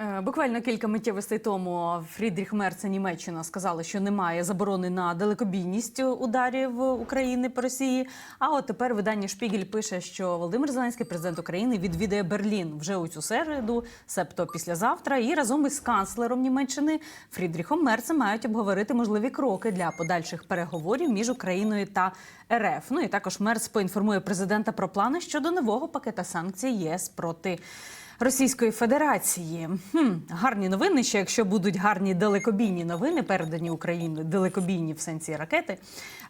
Е, Буквально кілька миттєвостей тому Фрідріх Мерц Німеччина сказали, що немає заборони на далекобійність ударів України по Росії. А от тепер видання Шпігель пише, що Володимир Зеленський, президент України, відвідає Берлін вже у цю середу, себто післязавтра, і разом із канцлером Німеччини Фрідріхом Мерцем мають обговорити можливі кроки для подальших переговорів між Україною та РФ. Ну і також Мерц поінформує президента про плани щодо нового пакета санкцій ЄС проти. Російської Федерації Хм, гарні новини. Ще якщо будуть гарні далекобійні новини, передані Україною, далекобійні в сенсі ракети.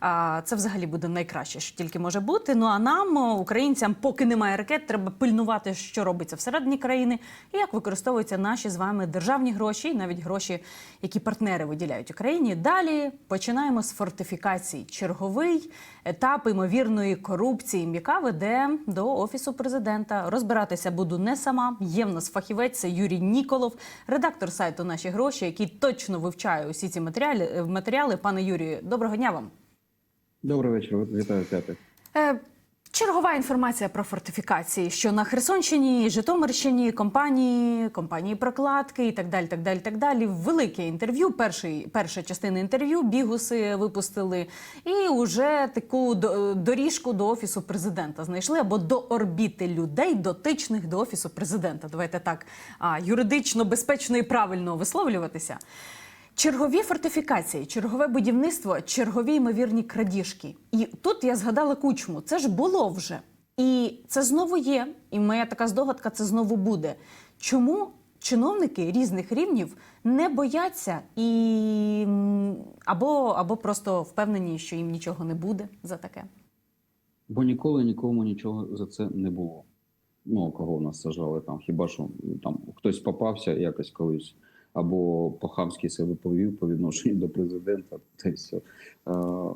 А це взагалі буде найкраще, що тільки може бути. Ну а нам, українцям, поки немає ракет, треба пильнувати, що робиться всередині країни і як використовуються наші з вами державні гроші, і навіть гроші, які партнери виділяють Україні. Далі починаємо з фортифікацій. Черговий етап ймовірної корупції, яка веде до офісу президента. Розбиратися буду не сама. Є в нас фахівець це Юрій Ніколов, редактор сайту Наші гроші, який точно вивчає усі ці матеріали. Матеріали. Пане Юрію, доброго дня вам. Добрий вечір, вітаю п'ятих. Чергова інформація про фортифікації, що на Херсонщині, Житомирщині компанії, компанії прокладки і так далі. так далі, так далі. Велике інтерв'ю. Перший, перша частина інтерв'ю бігуси випустили, і вже таку до- доріжку до офісу президента знайшли або до орбіти людей, дотичних до офісу президента. Давайте так юридично, безпечно і правильно висловлюватися. Чергові фортифікації, чергове будівництво, чергові ймовірні крадіжки. І тут я згадала кучму. Це ж було вже. І це знову є. І моя така здогадка це знову буде. Чому чиновники різних рівнів не бояться і або, або просто впевнені, що їм нічого не буде за таке? Бо ніколи нікому нічого за це не було. Ну, кого в нас сажали там, хіба що там хтось попався якось колись, або по-хамськи себе повів по відношенню до президента, все. Е,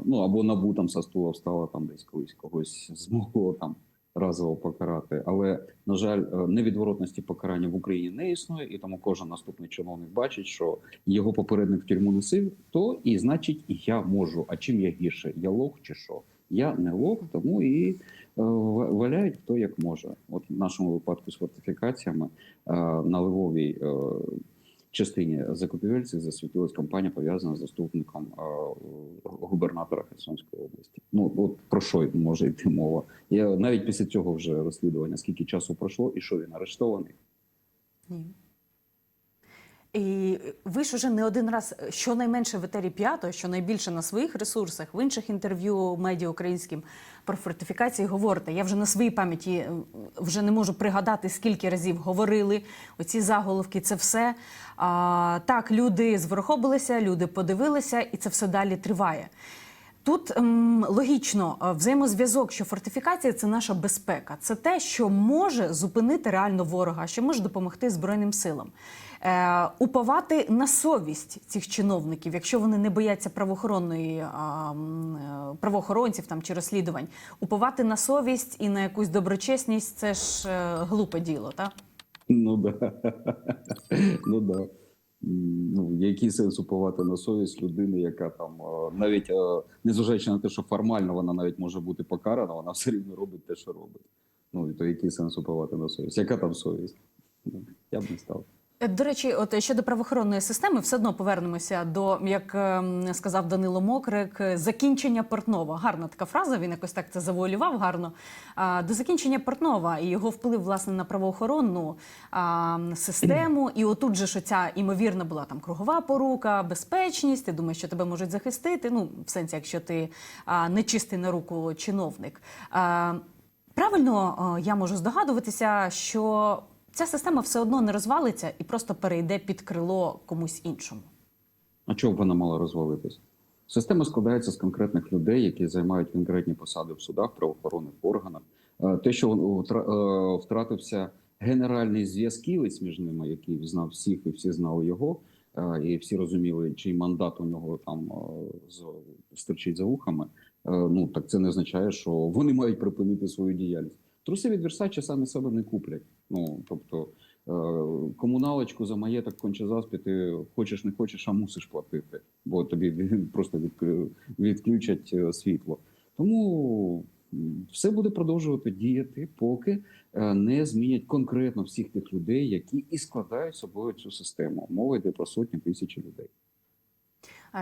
ну, або набу там со стула встала там десь колись когось змогло там разово покарати. Але, на жаль, е, невідворотності покарання в Україні не існує, і тому кожен наступний чиновник бачить, що його попередник в тюрму носив, то і значить, я можу. А чим я гірше? Я лох чи що? Я не лох, тому і е, валяють хто як може. От в нашому випадку з фортифікаціями е, на Львовій е, частині закупівельців засвітилась компанія, пов'язана з заступником е, губернатора Херсонської області. Ну от про що може йти мова? Я навіть після цього вже розслідування, скільки часу пройшло, і що він арештований. Ні. І ви ж уже не один раз, щонайменше в етері п'ятого, що найбільше на своїх ресурсах, в інших інтерв'ю медіа українським про фортифікації говорите. Я вже на своїй пам'яті е, вже не можу пригадати, скільки разів говорили оці заголовки. Це все а, так. Люди зворохобилися, люди подивилися, і це все далі триває. Тут ем, логічно е, взаємозв'язок, що фортифікація це наша безпека, це те, що може зупинити реально ворога, що може допомогти збройним силам. Е, уповати на совість цих чиновників, якщо вони не бояться правоохоронної е, правоохоронців там чи розслідувань, уповати на совість і на якусь доброчесність це ж е, глупе діло, так? Ну да. ну да. Ну, який сенс уповати на совість людини, яка там навіть незважаючи на те, що формально вона навіть може бути покарана, вона все рівно робить те, що робить. Ну і то який сенс уповати на совість? Яка там совість? Ну, Я б не став. Е, До речі, от щодо правоохоронної системи, все одно повернемося до, як ем, сказав Данило Мокрик, е, закінчення Портнова. Гарна така фраза. Він якось так це завуалював гарно. До закінчення Портнова і його вплив власне на правоохоронну систему. І отут же що ця імовірна була там кругова порука, безпечність. Ти думаєш, що тебе можуть захистити. Ну, в сенсі, якщо ти нечистий на руку чиновник. Правильно е, я можу здогадуватися, що ця система все одно не розвалиться і просто перейде під крило комусь іншому. А чого б вона мала розвалитись? Система складається з конкретних людей, які займають конкретні посади в судах, правоохоронних органах. Е, Те, що е, втратився генеральний зв'язківець між ними, який знав всіх і всі знали його, е, і всі розуміли, чий мандат у нього там е, стирчить за вухами. е, Ну так це не означає, що вони мають припинити свою діяльність. Труси від Версача самі себе не куплять. Ну тобто е, комуналочку за маєток конче заспіти, хочеш не хочеш, а мусиш платити, бо тобі просто відключать е, світло. Тому все буде продовжувати діяти, поки е, не змінять конкретно всіх тих людей, які і складають собою цю систему. Мова йде про сотні тисяч людей.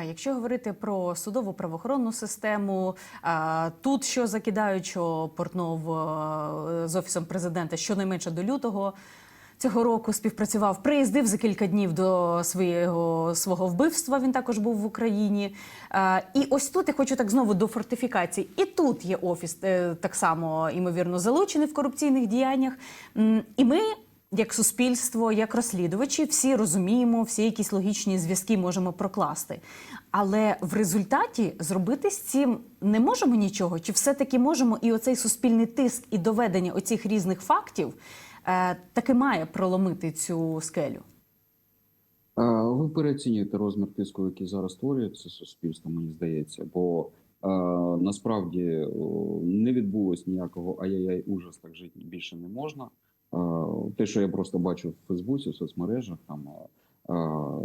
Якщо говорити про судову правоохоронну систему, тут що закидають, що Портнов е, з офісом президента щонайменше до лютого цього року співпрацював, приїздив за кілька днів до свого свого вбивства. Він також був в Україні. І ось тут я хочу так знову до фортифікацій. І тут є офіс е, так само ймовірно залучений в корупційних діяннях. І ми як суспільство, як розслідувачі, всі розуміємо, всі якісь логічні зв'язки можемо прокласти. Але в результаті зробити з цим не можемо нічого, чи все-таки можемо, і оцей суспільний тиск і доведення оцих різних фактів е, таки має проломити цю скелю. Ви переоцінюєте розмір тиску, який зараз створюється суспільство, мені здається, бо а, насправді не відбулось ніякого ай-яй-яй ужас, так жити більше не можна. Те, що я просто бачу в Фейсбуці, в соцмережах, там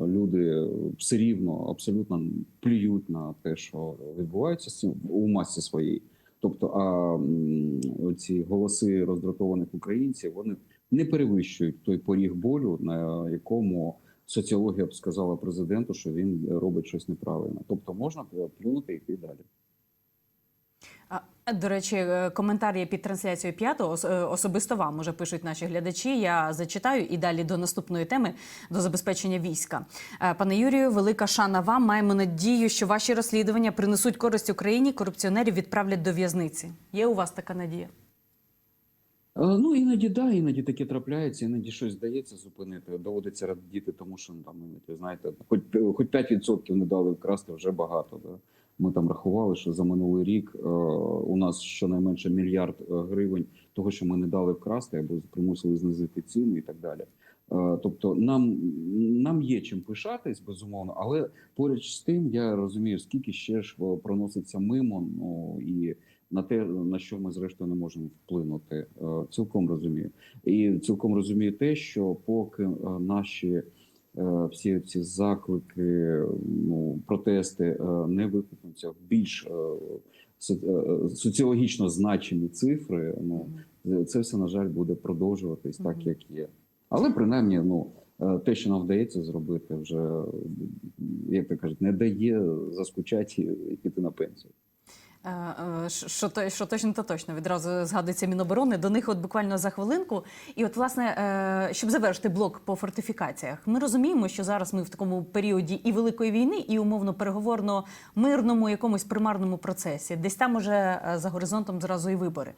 люди все рівно абсолютно плюють на те, що відбувається у масі своїй. Тобто, а ці голоси роздратованих українців вони не перевищують той поріг болю, на якому соціологія б сказала президенту, що він робить щось неправильно. Тобто можна плюнути і йти далі. До речі, е, коментар є під трансляцією п'ятого е, особисто вам уже пишуть наші глядачі. Я зачитаю і далі до наступної теми до забезпечення війська. Е, Пане Юрію, велика шана вам. Маємо надію, що ваші розслідування принесуть користь Україні. Корупціонерів відправлять до в'язниці. Є у вас така надія? Ну іноді да, іноді таке трапляється, іноді щось здається зупинити. Доводиться радіти, тому що ну, там іноді, знаєте, хоч хоч 5% не дали вкрасти вже багато. Да? Ми там рахували, що за минулий рік е, у нас щонайменше мільярд е, гривень того, що ми не дали вкрасти, або примусили знизити ціну і так далі. Е, тобто, нам, нам є чим пишатись, безумовно, але поруч з тим я розумію, скільки ще ж проноситься мимо, ну і на те, на що ми зрештою не можемо вплинути. Цілком розумію. І цілком розумію те, що поки наші всі ці заклики, ну протести е, не викликнуться в більш е, е, соціологічно значені цифри, ну це все на жаль буде продовжуватись так, як є. Але принаймні, ну е, те, що нам вдається зробити, вже е, як то кажуть, не дає заскучати і піти на пенсію. Е, е, що- то- що точно, то точно відразу згадується Міноборони. До них от буквально за хвилинку. І от, власне, е, щоб завершити блок по фортифікаціях, ми розуміємо, що зараз ми в такому періоді і великої війни, і умовно переговорно-мирному якомусь примарному процесі. Десь там уже за горизонтом зразу і вибори.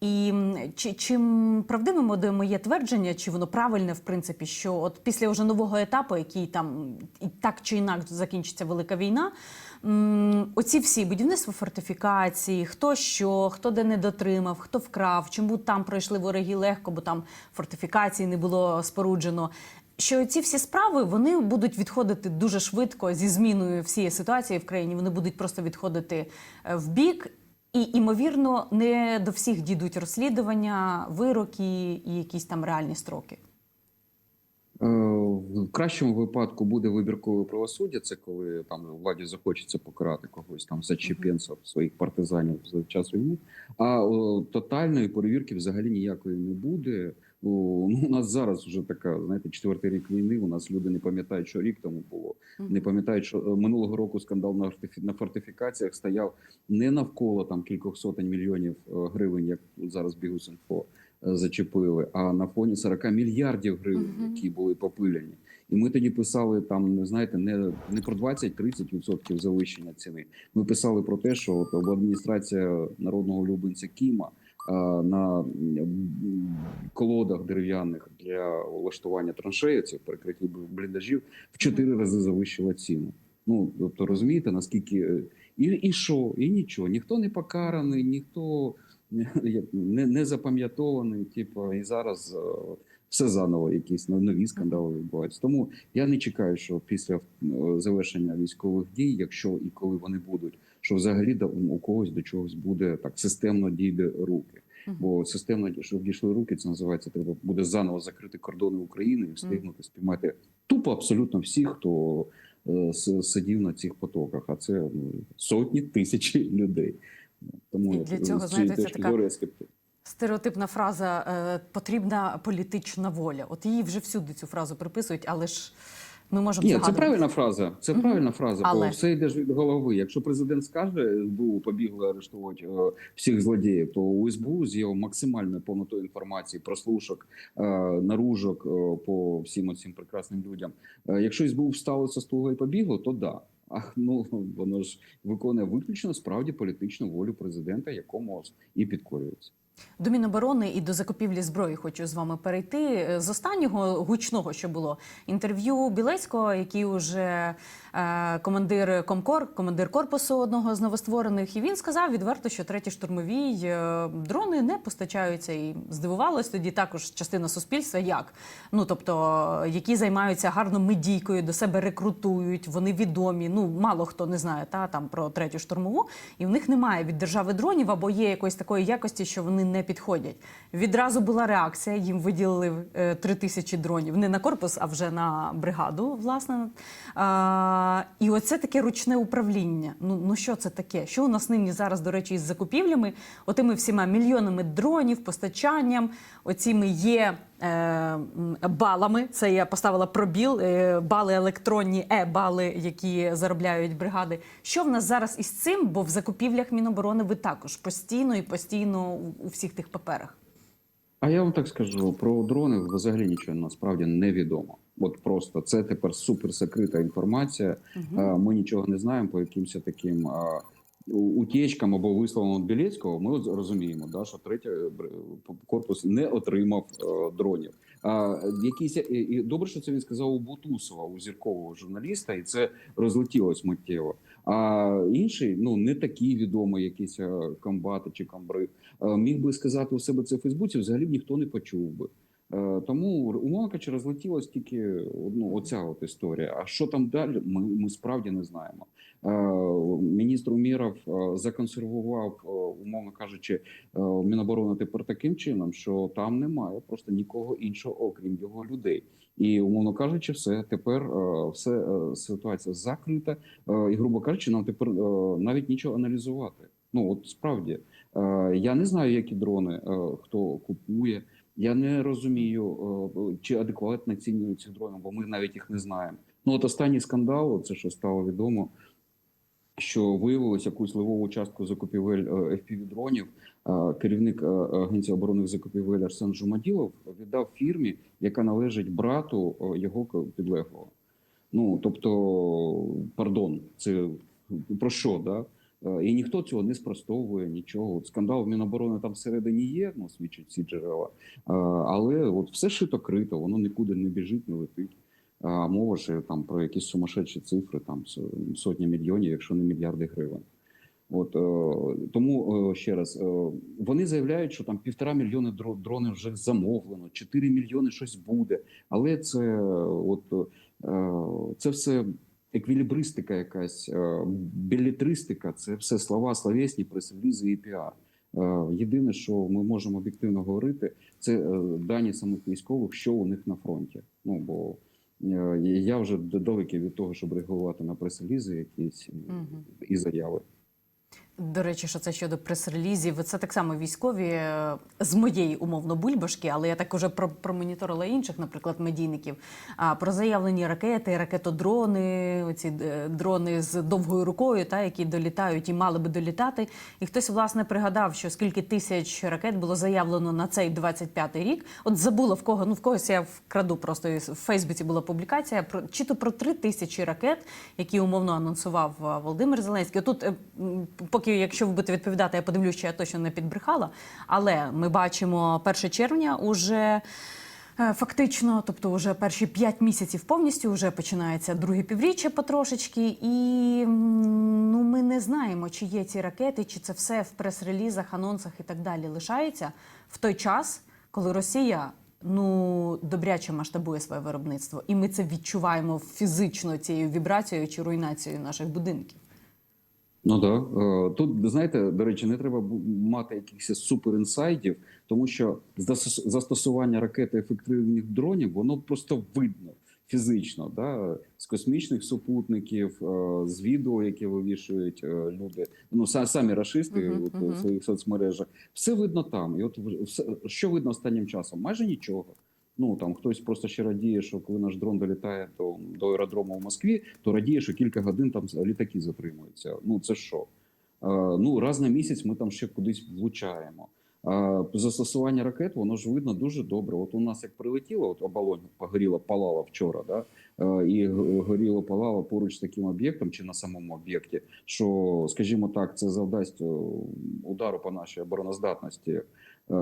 І чи, чим правдивим моє твердження, чи воно правильне, в принципі, що от після вже нового етапу, який там і так чи інакше закінчиться велика війна, оці всі будівництво фортифікації, хто що, хто де не дотримав, хто вкрав, чому там пройшли вороги легко, бо там фортифікації не було споруджено. Що ці всі справи вони будуть відходити дуже швидко зі зміною всієї ситуації в країні. Вони будуть просто відходити е, в бік. І, імовірно, не до всіх дійдуть розслідування, вироки і якісь там реальні строки. Е, В кращому випадку буде вибіркове правосуддя. Це коли там владі захочеться покарати когось там за чіпенців своїх партизанів за час війни. А о, тотальної перевірки взагалі ніякої не буде. О, ну, у нас зараз вже така, знаєте, четвертий рік війни. У нас люди не пам'ятають, що рік тому було. Не пам'ятають, що е, минулого року скандал на на фортифікаціях стояв не навколо там кількох сотень мільйонів е, гривень, як зараз Бігус.Інфо е, зачепили, а на фоні 40 мільярдів гривень, Мгм. які були попилені. І ми тоді писали там, не знаєте, не, не про 20-30% завищення ціни. Ми писали про те, що от адміністрація народного улюбленця Кіма а, на колодах дерев'яних для влаштування траншеї, цих перекриттів бліндажів, в чотири рази завищила ціну. Ну тобто розумієте, наскільки е, і, і що, і нічого, ніхто не покараний, ніхто не, не запам'ятований. Типу, і зараз е, все заново, якісь нові скандали відбуваються. Тому я не чекаю, що після е, завершення військових дій, якщо і коли вони будуть, що взагалі до- у когось до чогось буде так системно дійде руки. Бо системно, щоб дійшли руки, це називається, треба буде заново закрити кордони України і встигнути спіймати тупо абсолютно всіх, хто е, с- сидів на цих потоках. А це ну, сотні тисячі людей. Тому І для цього, знаєте, це така-. Стереотипна фраза е, потрібна політична воля. От її вже всюди цю фразу приписують, але ж ми можемо Ні, це правильна фраза. Це Мгм. правильна фраза, Але- бо все йде ж від голови. Якщо президент скаже, СБУ побігли арештувати е, всіх злодіїв, то у СБУ з його максимальною повнотою інформації, прослушок, е, наружок е, по всім оцим прекрасним людям. Е, якщо СБУ встало со стула і побігло, то да. А ну воно ж виконує виключно справді політичну волю президента, якому і підкорюється. До Міноборони і до закупівлі зброї хочу з вами перейти. Е, З останнього гучного, що було інтерв'ю Білецького, який уже е, командир Комкор, командир корпусу одного з новостворених, і він сказав відверто, що треті штурмові е, дрони не постачаються. І здивувалось тоді також частина суспільства, як ну тобто, які займаються гарно медійкою, до себе рекрутують, вони відомі. Ну мало хто не знає та там про третю штурмову, і в них немає від держави дронів або є якоїсь такої якості, що вони не підходять. Відразу була реакція. Їм виділили е, три тисячі дронів не на корпус, а вже на бригаду. Власне, а, і оце таке ручне управління. Ну ну що це таке? Що у нас нині зараз, до речі, із закупівлями? Отими всіма мільйонами дронів, постачанням, оціми є. Е, Балами, це я поставила пробіл, е, бали електронні, е-бали, які заробляють бригади. Що в нас зараз із цим? Бо в закупівлях Міноборони ви також постійно і постійно у, всіх тих паперах. А я вам так скажу про дрони взагалі нічого насправді не відомо. От просто це тепер суперсекрита інформація. Угу. Ми нічого не знаємо по якимось таким е, у- утечкам або висловам Білецького. Ми розуміємо, да, що третій е, корпус не отримав е, дронів. А якісь і- добре, що це він сказав у Бутусова, у зіркового журналіста, і це розлетілось миттєво. А інший, ну не такий відомий, якийсь е, комбати чи комбриг, е, міг би сказати у себе це в Фейсбуці, взагалі б ніхто не почув би. Е, Тому умовно кажучи, розлетілась тільки ну, оця от історія. А що там далі? Ми, ми справді не знаємо. Е, Міністр Уміров е, законсервував, умовно кажучи, Міноборони тепер таким чином, що там немає просто нікого іншого, окрім його людей. І умовно кажучи, все тепер все ситуація закрита. І грубо кажучи, нам тепер навіть нічого аналізувати. Ну от справді я не знаю, які дрони хто купує. Я не розумію, е, чи адекватно цінюють ці дрони, бо ми навіть їх не знаємо. Ну от останній скандал, це що стало відомо, що виявилось якусь ливову частку закупівель fpv дронів. е, Керівник е, агенції оборонних закупівель Арсен Жумаділов віддав фірмі, яка належить брату е, його підлеглого. Ну тобто, пардон, це про що, да? Е, І ніхто цього не спростовує, нічого. От скандал Міноборони там всередині є, ну свідчать ці джерела. Е, Але от все шито крито, воно нікуди не біжить, не летить. А мова ж там про якісь сумасшедші цифри, там сотні мільйонів, якщо не мільярди гривень. От е, тому е, ще раз е, вони заявляють, що там півтора мільйони дро- дронів вже замовлено, 4 мільйони щось буде. Але це е, от е, це все еквілібристика, якась білітристика це все слова, словесні, прес-релізи і піар. Е, Єдине, що ми можемо об'єктивно говорити, це е, дані самих військових, що у них на фронті. Ну бо е, я вже далекий від того, щоб реагувати на прес-релізи якісь угу. і заяви. До речі, що це щодо прес-релізів, це так само військові е, з моєї умовно бульбашки, але я так уже про, промоніторила інших, наприклад, медійників. А про заявлені ракети, ракетодрони, оці е, дрони з довгою рукою, та які долітають і мали би долітати. І хтось власне пригадав, що скільки тисяч ракет було заявлено на цей 25-й рік. От забула в кого, ну в когось я вкраду просто в Фейсбуці була публікація про чи то про три тисячі ракет, які умовно анонсував е, Володимир Зеленський. Тут, е, поки якщо ви будете відповідати, я подивлюсь, що я точно не підбрехала. Але ми бачимо 1 червня уже. е, Фактично, тобто, вже перші п'ять місяців повністю вже починається друге півріччя потрошечки, і ну ми не знаємо, чи є ці ракети, чи це все в прес-релізах, анонсах і так далі лишається в той час, коли Росія ну добряче масштабує своє виробництво, і ми це відчуваємо фізично цією вібрацією чи руйнацією наших будинків. Ну так. Е, Тут, знаєте, до речі, не треба мати якихось суперінсайдів, тому що застос- застосування ракет і ефективних дронів, воно просто видно. фізично, да, з космічних супутників, е, з відео, які вивішують е, люди, ну самі рашисти Мгм, от, мгм. у своїх соцмережах. Все видно там. І от все, що видно останнім часом? Майже нічого. Ну там хтось просто ще радіє, що коли наш дрон долітає до, до аеродрому в Москві, то радіє, що кілька годин там літаки затримуються. Ну це що? Е, ну раз на місяць ми там ще кудись влучаємо. А застосування ракет, воно ж видно дуже добре. От у нас як прилетіло, от оболонь погоріла, палала вчора, да? е, і горіло палало поруч з таким об'єктом чи на самому об'єкті, що, скажімо так, це завдасть е, удару по нашій обороноздатності. Е,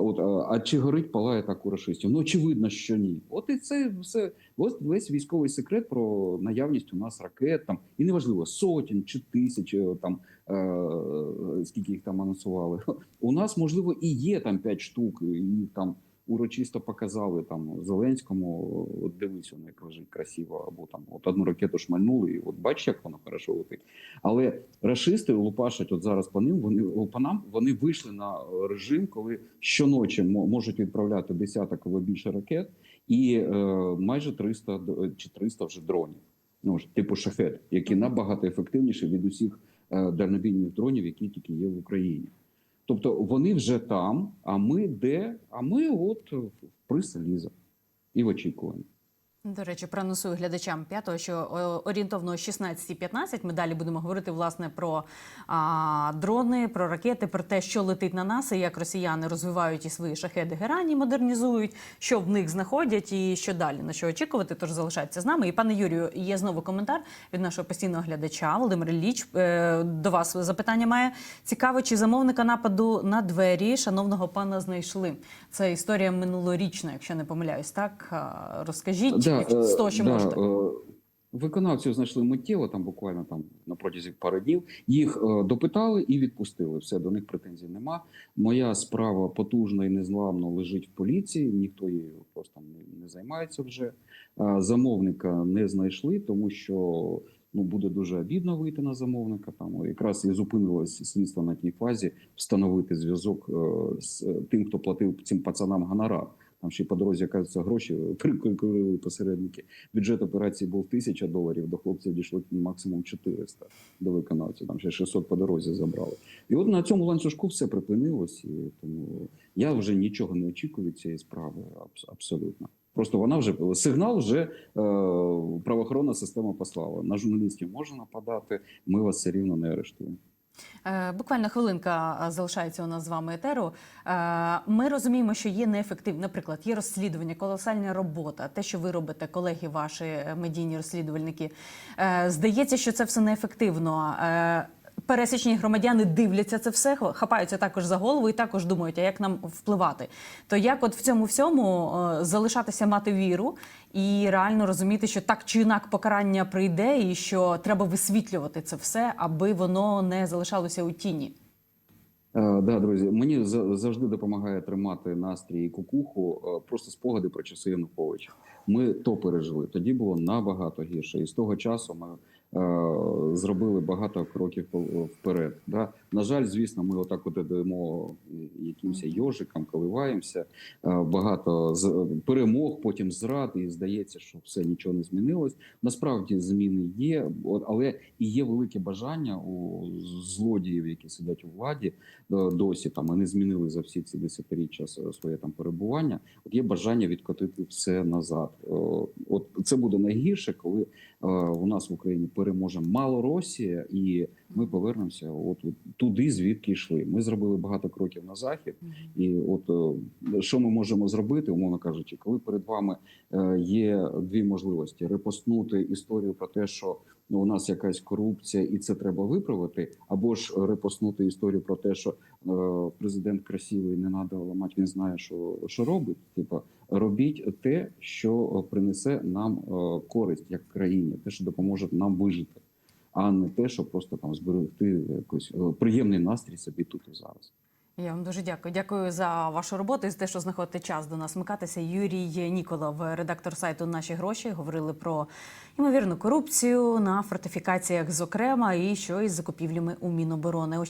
От, а- чи горить палає так у? Ну очевидно, що ні. От і це все ось весь військовий секрет про наявність у нас ракет там, і неважливо сотень чи тисяч е, там е, скільки їх там анонсували. У нас можливо і є там п'ять штук, і там урочисто показали там Зеленському. От дивись, воно як лежить красиво, або там от одну ракету шмальнули, і от бачиш, як воно хорошо летить. Але рашисти лупашать от зараз по ним. Вони по нам вони вийшли на режим, коли щоночі мо- можуть відправляти десяток або більше ракет, і е, майже 300 д- чи 300 вже дронів. Ну ж типу шахет, які набагато ефективніші від усіх е, дальнобійних дронів, які тільки є в Україні. Тобто вони вже там, а ми де? А ми от в приселіза і в очікуванні. До речі, проанонсую глядачам п'ятого, що орієнтовно о 16.15 ми далі будемо говорити власне про а, дрони, про ракети, про те, що летить на нас, і як росіяни розвивають і свої шахеди герані, модернізують, що в них знаходять і що далі на що очікувати. Тож залишайтеся з нами. І пане Юрію, є знову коментар від нашого постійного глядача Володимир Ілліч. Е, до вас запитання має цікаво, чи замовника нападу на двері шановного пана знайшли. Це історія минулорічна, якщо не помиляюсь. Так розкажіть е, з того, що да, можете. е, Виконавців знайшли миттєво, там буквально там на протязі пари днів. Їх е, допитали і відпустили. Все до них претензій нема. Моя справа потужно і незламно лежить в поліції. Ніхто її просто не, не займається вже. Е, Замовника не знайшли, тому що ну буде дуже обідно вийти на замовника. Там якраз і зупинилось слідство на тій фазі встановити зв'язок е, з е, тим, хто платив цим пацанам гонорар. Там ще по дорозі оказується гроші прикурили посередники. Бюджет операції був тисяча доларів. До хлопців дійшло максимум 400 до виконавця. Там ще 600 по дорозі забрали. І от на цьому ланцюжку все припинилось. І тому я вже нічого не очікую від цієї справи. абс- Абсолютно. Просто вона вже сигнал вже е, правоохоронна система послала. На журналістів можна нападати. Ми вас все рівно не арештуємо. Е, Буквально хвилинка е, залишається у нас з вами етеру. Е, Ми розуміємо, що є неефективні, наприклад, є розслідування, колосальна робота. Те, що ви робите, колеги, ваші медійні розслідувальники. Здається, що це все неефективно. Пересічні громадяни дивляться це все, хапаються також за голову і також думають, а як нам впливати. То як от в цьому всьому е, залишатися мати віру і реально розуміти, що так чи інак покарання прийде, і що треба висвітлювати це все, аби воно не залишалося у тіні. Е, да, друзі, мені за- завжди допомагає тримати настрій і кукуху. е, Просто спогади про часи Януковича. Ми то пережили. Тоді було набагато гірше, і з того часу ми зробили багато кроків вперед. Да? На жаль, звісно, ми отак от йдемо якимось йожикам, коливаємося. Е, багато перемог, потім зрад, і здається, що все нічого не змінилось. Насправді зміни є, але і є велике бажання у злодіїв, які сидять у владі, е, досі там не змінили за всі ці десятиріччя своє там перебування. От є бажання відкотити все назад. Е, От це буде найгірше, коли у нас в Україні переможе мало Росія, і ми повернемося от от туди, звідки йшли. Ми зробили багато кроків на захід. І от е, що ми можемо зробити, умовно кажучи, коли перед вами е, є дві можливості: репостнути історію про те, що ну, у нас якась корупція, і це треба виправити, або ж репостнути історію про те, що е, президент красивий, не треба ламати, він знає, що, що робить. Типа робіть те, що принесе нам користь як країні, те, що допоможе нам вижити, а не те, що просто там зберегти якийсь е, приємний настрій собі тут і зараз. Я вам дуже дякую. Дякую за вашу роботу і за те, що знаходите час до нас смикатися. Юрій Ніколов, редактор сайту Наші гроші, говорили про ймовірну корупцію на фортифікаціях, зокрема, і що із закупівлями у Міноборони.